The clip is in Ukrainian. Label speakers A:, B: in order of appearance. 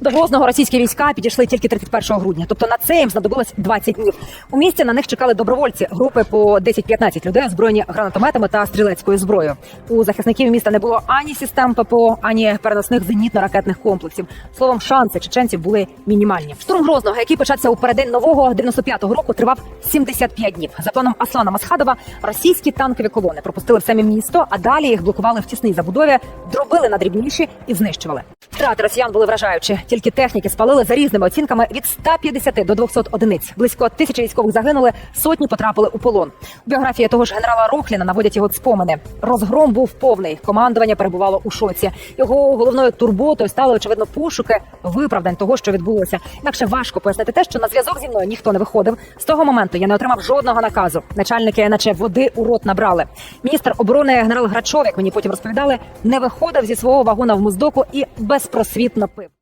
A: До Грозного російські війська підійшли тільки 31 грудня, тобто на це їм знадобилось 20 днів. У місті на них чекали добровольці, групи по 10-15 людей, озброєні гранатометами та стрілецькою зброєю. У захисників міста не було ані систем ППО, ані переносних зенітно-ракетних комплексів. Словом, шанси чеченців були мінімальні. Штурм Грозного, який почався у переддень нового 95-го року, тривав 75 днів. За планом Аслана Масхадова російські танкові колони пропустили в самі місто, а далі їх блокували в тісній забудові, дробили на дрібніші і знищували. Втрати росіян були вражаючі. Тільки техніки спалили за різними оцінками від 150 до 200 одиниць. Близько тисячі військових загинули, сотні потрапили у полон. У біографії того ж генерала Рохліна наводять його спомини. Розгром був повний. Командування перебувало у шоці. Його головною турботою стали очевидно пошуки виправдань того, що відбулося. Інакше важко пояснити те, що на зв'язок зі мною ніхто не виходив. З того моменту я не отримав жодного наказу. Начальники, наче води у рот набрали. Міністр оборони генерал Грачов, як мені потім розповідали, не виходив зі свого вагона в Моздоку і безпросвітно пив.